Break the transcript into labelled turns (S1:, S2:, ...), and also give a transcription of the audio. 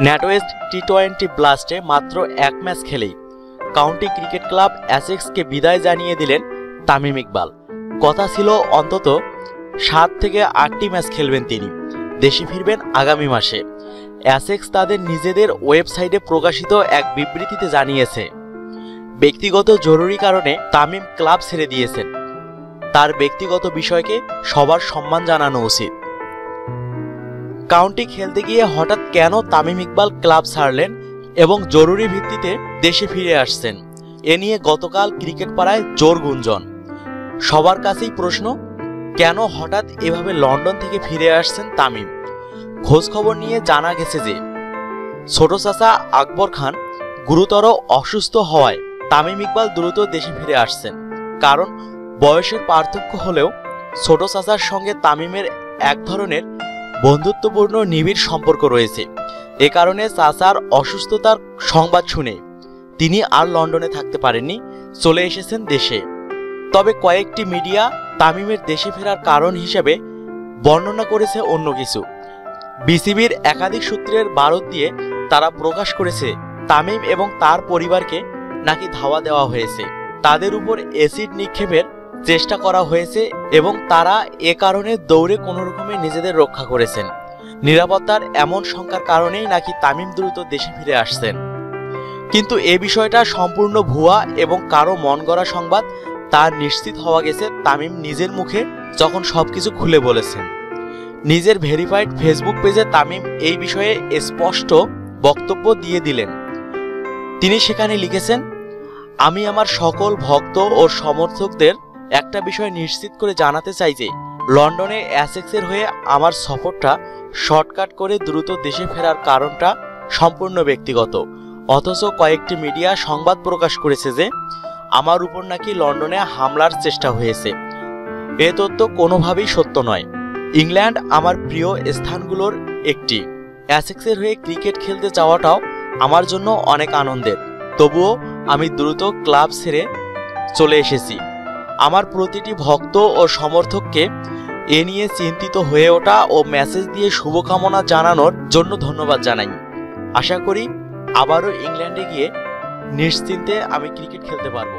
S1: ন্যাটোয়েস্ট T twenty ব্লাস্টে মাত্র এক match খেলেই। কাউন্টি ক্রিকেট ক্লাব অ্যাসেক্সকে বিদায় জানিয়ে দিলেন তামিম ইকবাল। কথা ছিল অন্তত সাত থেকে আটটি ম্যাচ খেলবেন তিনি। দেশে ফিরবেন আগামী মাসে। অ্যাসেক্স তাদের নিজেদের ওয়েবসাইটে প্রকাশিত এক বিবৃতিতে জানিয়েছে, ব্যক্তিগত জরুরি কারণে তামিম ক্লাব ছেড়ে দিয়েছেন। তার ব্যক্তিগত বিষয়কে সবার সম্মান জানানো উচিত। কাউন্টি খেলতে গিয়ে হঠাৎ কেন তামিম ইকবাল ক্লাব ছাড়লেন এবং জরুরি ভিত্তিতে দেশে ফিরে আসছেন? এ নিয়ে গতকাল ক্রিকেট পাড়ায় জোর গুঞ্জন। সবার কাছেই প্রশ্ন, কেন হঠাৎ এভাবে লন্ডন থেকে ফিরে আসছেন তামিম? খোঁজ খবর নিয়ে জানা গেছে যে, ছোট চাচা আকবর খান গুরুতর অসুস্থ হওয়ায় তামিম ইকবাল দ্রুত দেশে ফিরে আসছেন। কারণ বয়সের পার্থক্য হলেও ছোট চাচার সঙ্গে তামিমের এক ধরনের বন্ধুত্বপূর্ণ নিবিড় সম্পর্ক রয়েছে। এ কারণে চাচার অসুস্থতার সংবাদ শুনে তিনি আর লন্ডনে থাকতে পারেননি, চলে এসেছেন দেশে। তবে কয়েকটি মিডিয়া তামিমের দেশে ফেরার কারণ হিসেবে বর্ণনা করেছে অন্য কিছু। বিসিবির একাধিক সূত্রের বারত দিয়ে তারা প্রকাশ করেছে, তামিম এবং তার পরিবারকে নাকি ধাওয়া দেওয়া হয়েছে। তাদের উপর অ্যাসিড নিক্ষেপের চেষ্টা করা হয়েছে এবং তারা এ কারণে দৌড়ে কোনো রকমে নিজেদের রক্ষা করেছেন। নিরাপত্তার এমন সংখ্যার কারণেই নাকি তামিম দ্রুত দেশে ফিরে আসছেন। কিন্তু এ বিষয়টা সম্পূর্ণ ভুয়া এবং কারও মন গড়া সংবাদ তা নিশ্চিত হওয়া গেছে তামিম নিজের মুখে যখন সবকিছু খুলে বলেছেন। নিজের ভেরিফাইড ফেসবুক পেজে তামিম এই বিষয়ে স্পষ্ট বক্তব্য দিয়ে দিলেন। তিনি সেখানে লিখেছেন, আমি আমার সকল ভক্ত ও সমর্থকদের একটা বিষয় নিশ্চিত করে জানাতে চাই যে, লন্ডনে অ্যাসেক্সের হয়ে আমার সফরটা শর্টকাট করে দ্রুত দেশে ফেরার কারণটা সম্পূর্ণ ব্যক্তিগত। অথচ কয়েকটি মিডিয়া সংবাদ প্রকাশ করেছে যে, আমার উপর নাকি লন্ডনে হামলার চেষ্টা হয়েছে। এ তথ্য কোনোভাবেই সত্য নয়। ইংল্যান্ড আমার প্রিয় স্থানগুলোর একটি। অ্যাসেক্সের হয়ে ক্রিকেট খেলতে যাওয়াটাও আমার জন্য অনেক আনন্দের। তবুও আমি দ্রুত ক্লাব ছেড়ে চলে এসেছি। আমার প্রতিটি ভক্ত ও সমর্থককে এ নিয়ে চিন্তিত হয়ে ওঠা ও মেসেজ দিয়ে শুভকামনা জানানোর জন্য ধন্যবাদ জানাই। আশা করি আবারও ইংল্যান্ডে গিয়ে নিশ্চিন্তে আমি ক্রিকেট খেলতে পারব।